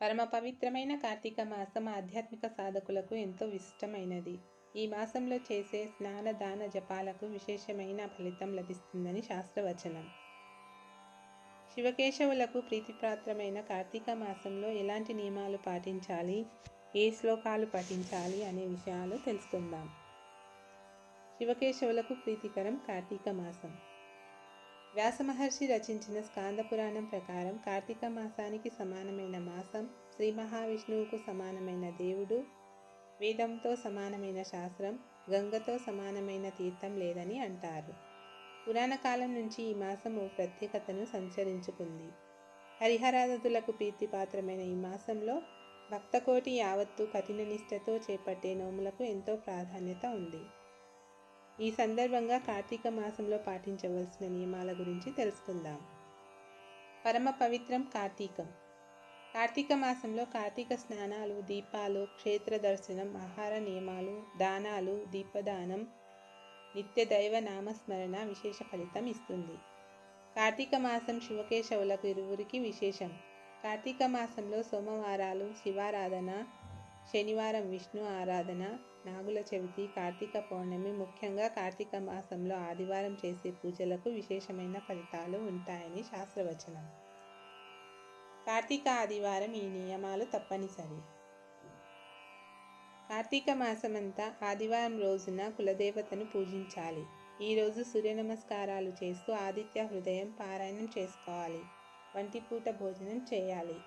పరమ పవిత్రమైన కార్తీక మాసం ఆధ్యాత్మిక సాధకులకు ఎంతో విశిష్టమైనది. ఈ మాసంలో చేసే స్నాన దాన జపాలకు విశేషమైన ఫలితం లభిస్తుందని శాస్త్రవచనం. శివకేశవులకు ప్రీతిపాత్రమైన కార్తీక మాసంలో ఎలాంటి నియమాలు పాటించాలి? ఏ శ్లోకాలు పఠించాలి అనే విషయాలు తెలుసుకుందాం. శివకేశవులకు ప్రీతికరం కార్తీక మాసం. వ్యాసమహర్షి రచించిన స్కాంద పురాణం ప్రకారం కార్తీక మాసానికి సమానమైన మాసం శ్రీ మహావిష్ణువుకు సమానమైన దేవుడు వేదంతో సమానమైన శాస్త్రం గంగతో సమానమైన తీర్థం లేదని అంటారు. పురాణ కాలం నుంచి ఈ మాసం ఓ ప్రత్యేకతను సంచరించుకుంది. హరిహరాదులకు ప్రీతిపాత్రమైన ఈ మాసంలో భక్తకోటి యావత్తు కఠిన నిష్టతో చేపట్టే నోములకు ఎంతో ప్రాధాన్యత ఉంది. ఈ సందర్భంగా కార్తీక మాసంలో పాటించవలసిన నియమాల గురించి తెలుసుకుందాం. పరమ పవిత్రం కార్తీకం. కార్తీక మాసంలో కార్తీక స్నానాలు దీపాలు క్షేత్ర దర్శనం ఆహార నియమాలు దానాలు దీపదానం నిత్య దైవ నామస్మరణ విశేష ఫలితం ఇస్తుంది. కార్తీక మాసం శివకేశవులకు ఇరువురికి విశేషం. కార్తీక మాసంలో సోమవారాలు శివారాధన శనివారం విష్ణు ఆరాధన నాగుల చవితి కార్తీక పౌర్ణమి ముఖ్యంగా కార్తీక మాసంలో ఆదివారం చేసే పూజలకు విశేషమైన ఫలితాలు ఉంటాయని శాస్త్రవచనం. కార్తీక ఆదివారం ఈ నియమాలు తప్పనిసరి. కార్తీక మాసమంతా ఆదివారం రోజున కులదేవతను పూజించాలి. ఈరోజు సూర్య నమస్కారాలు చేస్తూ ఆదిత్య హృదయం పారాయణం చేసుకోవాలి. వంటిపూట భోజనం చేయాలి.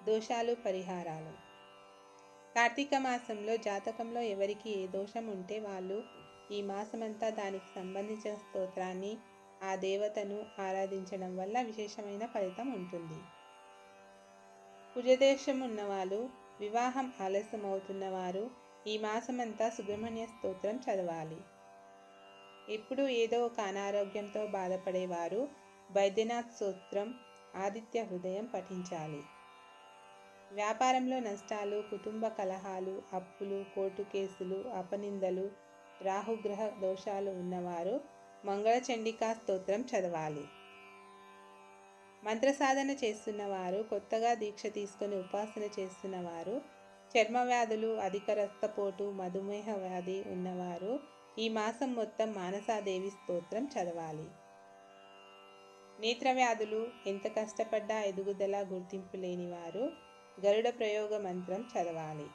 దోషాలు పరిహారాలు. కార్తీక మాసంలో జాతకంలో ఎవరికి ఏ దోషం ఉంటే వాళ్ళు ఈ మాసమంతా దానికి సంబంధించిన స్తోత్రాన్ని ఆ దేవతను ఆరాధించడం వల్ల విశేషమైన ఫలితం ఉంటుంది. కుజదేశం ఉన్నవాళ్ళు వివాహం ఆలస్యం అవుతున్నవారు ఈ మాసమంతా సుబ్రహ్మణ్య స్తోత్రం చదవాలి. ఎప్పుడు ఏదో ఒక అనారోగ్యంతో బాధపడేవారు బైద్యనాథ్ స్తోత్రం ఆదిత్య హృదయం పఠించాలి. వ్యాపారంలో నష్టాలు కుటుంబ కలహాలు అప్పులు కోర్టు కేసులు అపనిందలు రాహుగ్రహ దోషాలు ఉన్నవారు మంగళచండికా స్తోత్రం చదవాలి. మంత్ర సాధన చేస్తున్నవారు కొత్తగా దీక్ష తీసుకొని ఉపాసన చేస్తున్నవారు చర్మ వ్యాధులు అధిక రక్తపోటు మధుమేహ వ్యాధి ఉన్నవారు ఈ మాసం మొత్తం మానసాదేవి స్తోత్రం చదవాలి. నేత్ర వ్యాధులు ఎంత కష్టపడ్డా ఎదుగుదల గుర్తింపు లేనివారు గరుడ ప్రయోగ మంత్రం చదవాలి.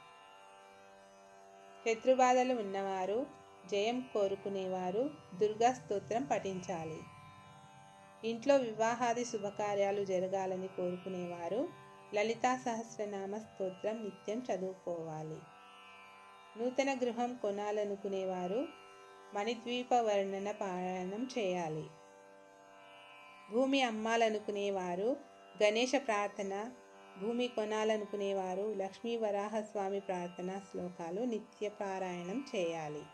శత్రుబాధలు ఉన్నవారు జయం కోరుకునేవారు దుర్గా స్తోత్రం పఠించాలి. ఇంట్లో వివాహాది శుభకార్యాలు జరగాలని కోరుకునేవారు లలితా సహస్రనామ స్తోత్రం నిత్యం చదువుకోవాలి. నూతన గృహం కొనాలనుకునేవారు మణిద్వీప వర్ణన పారాయణం చేయాలి. భూమి అమ్మాలనుకునేవారు గణేష ప్రార్థన భూమి కొనాలనుకునేవారు లక్ష్మీ వరాహస్వామి ప్రార్థన శ్లోకాలు నిత్య పారాయణం చేయాలి.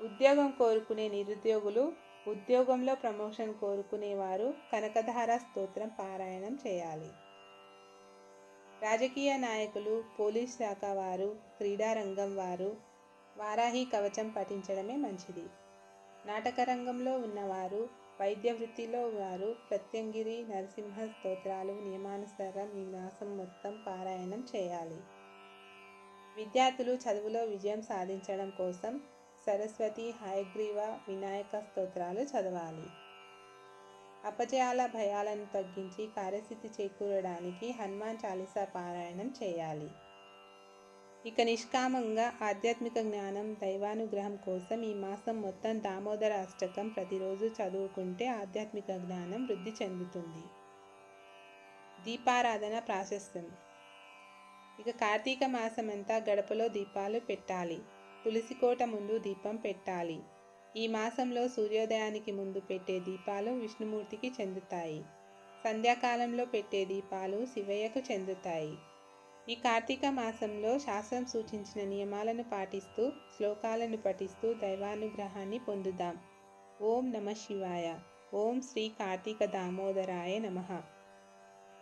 ఉద్యోగం కోరుకునే నిరుద్యోగులు ఉద్యోగంలో ప్రమోషన్ కోరుకునేవారు కనకధార స్తోత్రం పారాయణం చేయాలి. రాజకీయ నాయకులు పోలీస్ శాఖ వారు క్రీడారంగం వారు వారాహి కవచం పఠించడమే మంచిది. నాటకరంగంలో ఉన్నవారు వైద్య వృత్తిలో వారు ప్రత్యంగిరి నరసింహ స్తోత్రాలు నియమానుసారం ఈ మాసం మొత్తం పారాయణం చేయాలి. విద్యార్థులు చదువులో విజయం సాధించడం కోసం సరస్వతి హయగ్రీవ వినాయక స్తోత్రాలు చదవాలి. అపజయాల భయాలను తగ్గించి కార్యస్థితి చేకూరడానికి హనుమాన్ చాలీసా పారాయణం చేయాలి. ఇక నిష్కామంగా ఆధ్యాత్మిక జ్ఞానం దైవానుగ్రహం కోసం ఈ మాసం మొత్తం దామోదర అష్టకం ప్రతిరోజు చదువుకుంటే ఆధ్యాత్మిక జ్ఞానం వృద్ధి చెందుతుంది. దీపారాధన ప్రాశస్త్యం. ఇక కార్తీక మాసమంతా గడపలో దీపాలు పెట్టాలి. తులసికోట ముందు దీపం పెట్టాలి. ఈ మాసంలో సూర్యోదయానికి ముందు పెట్టే దీపాలు విష్ణుమూర్తికి చెందుతాయి. సంధ్యాకాలంలో పెట్టే దీపాలు శివయ్యకు చెందుతాయి. ఈ కార్తీక మాసంలో శాస్త్రం సూచించిన నియమాలను పాటిస్తూ శ్లోకాలను పఠిస్తూ దైవానుగ్రహాన్ని పొందుదాం. ఓం నమ శివాయ. ఓం శ్రీ కార్తీక దామోదరాయ నమః.